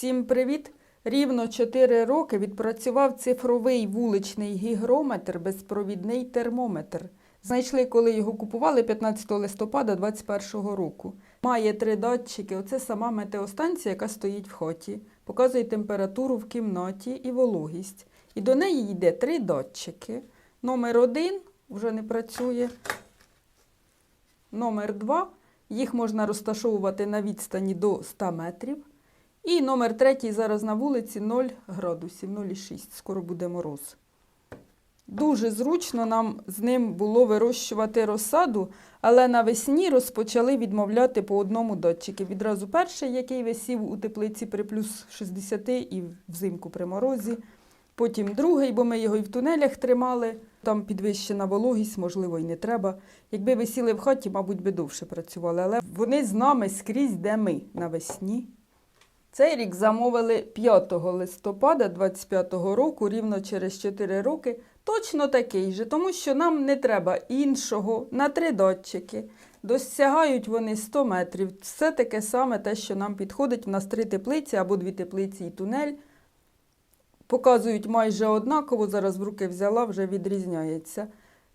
Всім привіт! Рівно 4 роки відпрацював цифровий вуличний гігрометр, безпровідний термометр. Знайшли, коли його купували 15 листопада 2021 року. Має три датчики. Оце сама метеостанція, яка стоїть в хаті. Показує температуру в кімнаті і вологість. І до неї йде три датчики. Номер один вже не працює. Номер два. Їх можна розташовувати на відстані до 100 метрів. І номер третій зараз на вулиці 0 градусів, 0,6. Скоро буде мороз. Дуже зручно нам з ним було вирощувати розсаду, але навесні розпочали відмовляти по одному датчику. Відразу перший, який висів у теплиці при плюс 60 і взимку при морозі. Потім другий, бо ми його і в тунелях тримали. Там підвищена вологість, можливо, і не треба. Якби висіли в хаті, мабуть, би довше працювали. Але вони з нами скрізь, де ми навесні. Цей рік замовили 5 листопада 25 року, рівно через 4 роки, точно такий же, тому що нам не треба іншого на три датчики. Досягають вони 100 метрів. Все таке саме те, що нам підходить. У нас три теплиці або дві теплиці і тунель. Показують майже однаково, зараз в руки взяла, вже відрізняється.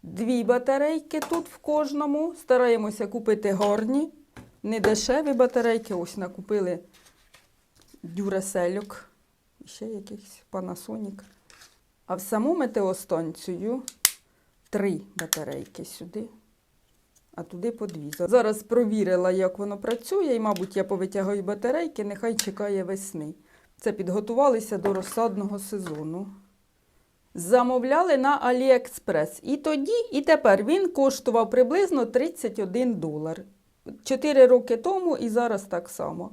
Дві батарейки тут в кожному. Стараємося купити гарні, не дешеві батарейки. Ось накупили дюрасельок, ще якийсь Panasonic. А в саму метеостанцію три батарейки сюди, а туди по дві. Зараз провірила, як воно працює, і, мабуть, я повитягаю батарейки, нехай чекає весни. Це підготувалися до розсадного сезону. Замовляли на AliExpress. І тоді, і тепер він коштував приблизно 31 долар. Чотири роки тому і зараз так само.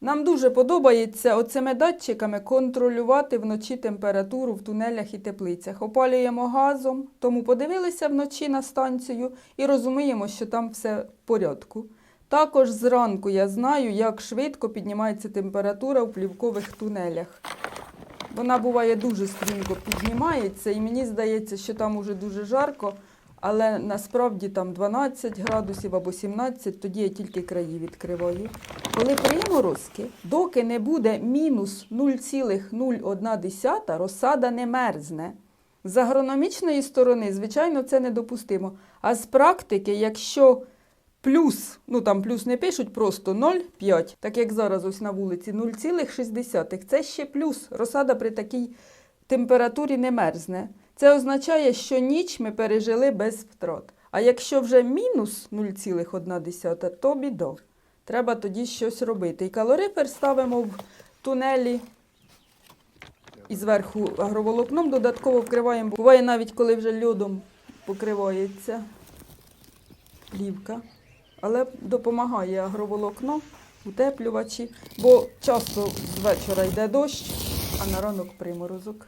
Нам дуже подобається оцими датчиками контролювати вночі температуру в тунелях і теплицях. Опалюємо газом, тому подивилися вночі на станцію і розуміємо, що там все в порядку. Також зранку я знаю, як швидко піднімається температура в плівкових тунелях. Вона буває дуже стрімко піднімається, і мені здається, що там уже дуже жарко, але насправді там 12 градусів або 17, тоді я тільки краї відкриваю. Коли приморозки, доки не буде мінус 0,01, розсада не мерзне. З агрономічної сторони, звичайно, це недопустимо. А з практики, якщо плюс, ну там плюс не пишуть, просто 0,5, так як зараз ось на вулиці 0,6, це ще плюс. Розсада при такій температурі не мерзне. Це означає, що ніч ми пережили без втрат. А якщо вже мінус 0,1, то біда. Треба тоді щось робити. І калорифер ставимо в тунелі і зверху агроволокном додатково вкриваємо. Буває навіть, коли вже льодом покривається плівка. Але допомагає агроволокно, утеплювачі, бо часто з вечора йде дощ, а на ранок приморозок.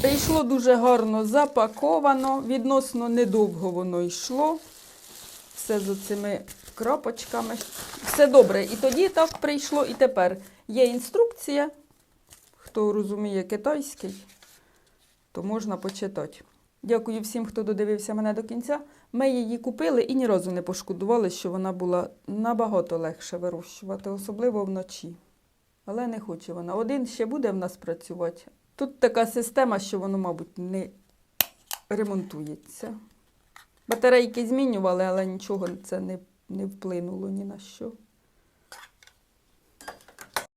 Прийшло дуже гарно запаковано, відносно недовго воно йшло. Все з цими крапочками. Все добре. І тоді так прийшло, і тепер є інструкція. Хто розуміє китайський, то можна почитати. Дякую всім, хто додивився мене до кінця. Ми її купили і ні разу не пошкодували, що вона була набагато легше вирощувати, особливо вночі. Але не хоче вона. Один ще буде в нас працювати. Тут така система, що воно, мабуть, не ремонтується. Батарейки змінювали, але нічого це не, не вплинуло ні на що.